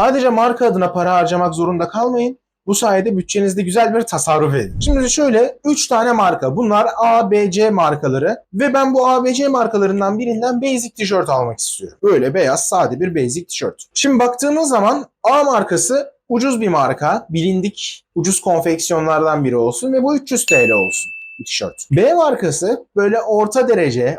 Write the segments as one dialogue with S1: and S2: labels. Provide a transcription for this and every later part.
S1: Sadece marka adına para harcamak zorunda kalmayın. Bu sayede bütçenizde güzel bir tasarruf edin. Şimdi şöyle 3 tane marka. Bunlar A, B, C markaları. Ve ben bu A, B, C markalarından birinden basic tişört almak istiyorum. Böyle beyaz sade bir basic tişört. Şimdi baktığımız zaman A markası ucuz bir marka. Bilindik ucuz konfeksiyonlardan biri olsun ve bu 300 TL olsun bu tişört. B markası böyle orta derece de-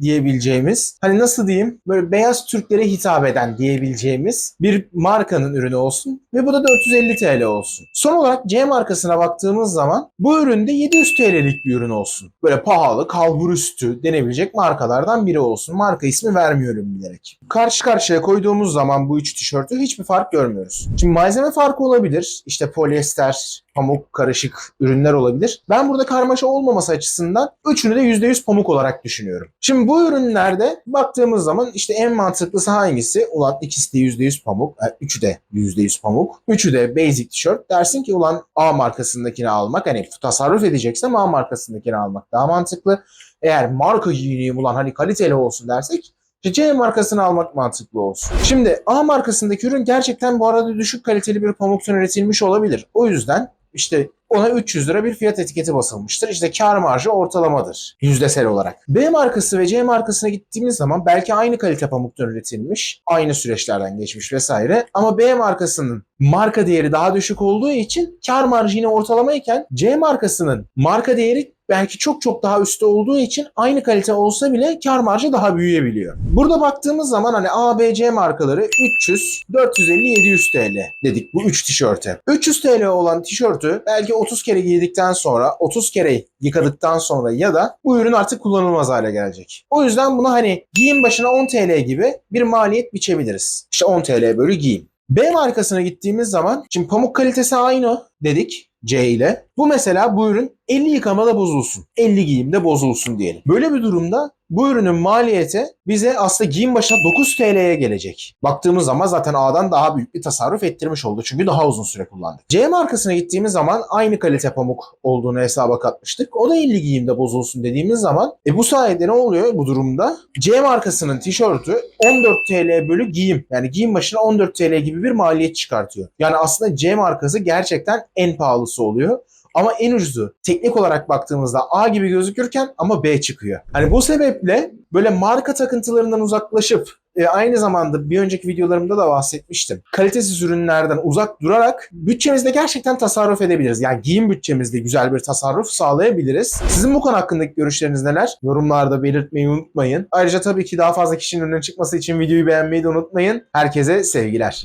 S1: diyebileceğimiz hani nasıl diyeyim böyle beyaz Türklere hitap eden diyebileceğimiz bir markanın ürünü olsun ve bu da 450 TL olsun. Son olarak C markasına baktığımız zaman bu üründe 700 TL'lik bir ürün olsun. Böyle pahalı, kalbur üstü denebilecek markalardan biri olsun. Marka ismi vermiyorum bilerek. Karşı karşıya koyduğumuz zaman bu üç tişörtü hiçbir fark görmüyoruz. Şimdi malzeme farkı olabilir. İşte polyester, pamuk karışık ürünler olabilir. Ben burada karmaşa olmaması açısından üçünü de %100 pamuk olarak düşünüyorum. Şimdi bu ürünlerde baktığımız zaman işte en mantıklısı hangisi? Ulan ikisi de %100 pamuk, e, üçü de %100 pamuk, üçü de basic tişört. Dersin ki ulan A markasındakini almak hani tasarruf edeceksem A markasındakini almak daha mantıklı. Eğer marka giyineyim ulan hani kaliteli olsun dersek C markasını almak mantıklı olsun. Şimdi A markasındaki ürün gerçekten bu arada düşük kaliteli bir pamuktan üretilmiş olabilir. O yüzden işte ona 300 lira bir fiyat etiketi basılmıştır. İşte kar marjı ortalamadır yüzdesel olarak. B markası ve C markasına gittiğimiz zaman belki aynı kalite pamuktan üretilmiş, aynı süreçlerden geçmiş vesaire. Ama B markasının marka değeri daha düşük olduğu için kar marjı yine ortalamayken C markasının marka değeri belki çok çok daha üstte olduğu için aynı kalite olsa bile kar marjı daha büyüyebiliyor. Burada baktığımız zaman hani A, B, C markaları 300, 450, 700 TL dedik bu 3 tişörte. 300 TL olan tişörtü belki 30 kere giydikten sonra, 30 kere yıkadıktan sonra ya da bu ürün artık kullanılmaz hale gelecek. O yüzden bunu hani giyim başına 10 TL gibi bir maliyet biçebiliriz. İşte 10 TL bölü giyim. B markasına gittiğimiz zaman şimdi pamuk kalitesi aynı dedik C ile. Bu mesela bu ürün 50 yıkamada bozulsun. 50 giyimde bozulsun diyelim. Böyle bir durumda bu ürünün maliyeti bize aslında giyim başına 9 TL'ye gelecek. Baktığımız zaman zaten A'dan daha büyük bir tasarruf ettirmiş oldu. Çünkü daha uzun süre kullandık. C markasına gittiğimiz zaman aynı kalite pamuk olduğunu hesaba katmıştık. O da 50 giyimde bozulsun dediğimiz zaman e bu sayede ne oluyor bu durumda? C markasının tişörtü 14 TL bölü giyim. Yani giyim başına 14 TL gibi bir maliyet çıkartıyor. Yani aslında C markası gerçekten en pahalısı oluyor. Ama en ucuzu teknik olarak baktığımızda A gibi gözükürken ama B çıkıyor. Hani bu sebeple böyle marka takıntılarından uzaklaşıp e, aynı zamanda bir önceki videolarımda da bahsetmiştim. Kalitesiz ürünlerden uzak durarak bütçemizde gerçekten tasarruf edebiliriz. Yani giyim bütçemizde güzel bir tasarruf sağlayabiliriz. Sizin bu konu hakkındaki görüşleriniz neler? Yorumlarda belirtmeyi unutmayın. Ayrıca tabii ki daha fazla kişinin önüne çıkması için videoyu beğenmeyi de unutmayın. Herkese sevgiler.